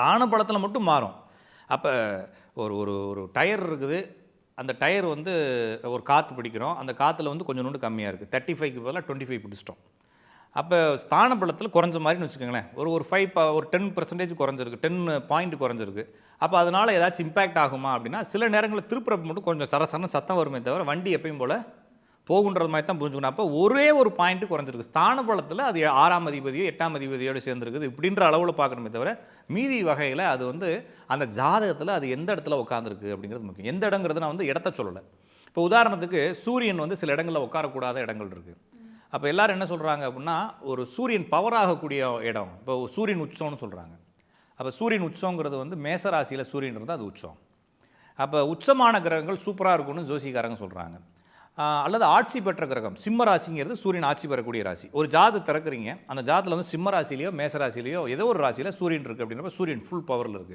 தான பழத்தில் மட்டும் மாறும். அப்போ ஒரு ஒரு ஒரு டயர் இருக்குது. அந்த டயர் வந்து ஒரு காற்று பிடிக்கிறோம். அந்த காற்றுல வந்து கொஞ்சம் நோண்டு கம்மியாக இருக்குது தேர்ட்டி ஃபைவ்க்கு பதிலாக டுவெண்ட்டி ஃபைவ் பிடிச்சிட்டோம். அப்போ ஸ்தான பலத்தில் குறைஞ்ச மாதிரின்னு வச்சுக்கோங்களேன். ஒரு ஒரு ஃபைவ் ஒரு டென் பர்சன்டேஜ் குறைஞ்சிருக்கு. டென் பாயிண்ட் குறைஞ்சிருக்கு. அப்போ அதனால் ஏதாச்சும் இம்பேக்ட் ஆகுமா அப்படின்னா சில நேரங்களில் திருப்புறப்பு மட்டும் கொஞ்சம் சரசரன்னு சத்தம் வருமே தவிர வண்டி எப்பயும் போல் போகுன்றது மாதிரி தான் புரிஞ்சுக்கணும். அப்போ ஒரே ஒரு பாயிண்ட் குறைஞ்சிருக்கு. ஸ்தான பலத்தில் அது ஆறாம் அதிபதியோ எட்டாம் அதிபதியோடு சேர்ந்துருக்குது. இப்படின்ற அளவில் பார்க்கணுமே தவிர மீதி வகையில் அது வந்து அந்த ஜாதகத்தில் அது எந்த இடத்துல உட்காந்துருக்கு அப்படிங்கிறது முக்கியம். எந்த இடங்கிறது நான் வந்து இடத்த சொல்லலை. இப்போ உதாரணத்துக்கு சூரியன் வந்து சில இடங்களில் உட்காரக்கூடாத இடங்கள் இருக்குது அப்போ எல்லாரும் என்ன சொல்கிறாங்க அப்படின்னா ஒரு சூரியன் பவர் ஆகக்கூடிய இடம் இப்போ சூரியன் உச்சம்னு சொல்கிறாங்க அப்போ சூரியன் உச்சங்கிறது வந்து மேசராசியில் சூரியன் இருந்தால் அது உச்சம். அப்போ உச்சமான கிரகங்கள் சூப்பராக இருக்கும்னு ஜோசிக்காரங்க சொல்கிறாங்க அல்லது ஆட்சி பெற்ற கிரகம் சிம்ம ராசிங்கிறது சூரியன் ஆட்சி பெறக்கூடிய ராசி. ஒரு ஜாது திறக்கிறீங்க அந்த ஜாதத்தில் வந்து சிம்ம ராசிலையோ மேச ராசிலையோ ஏதோ ஒரு ராசியில் சூரியன் இருக்குது அப்படின்றப்ப சூரியன் ஃபுல் பவரில் இருக்குது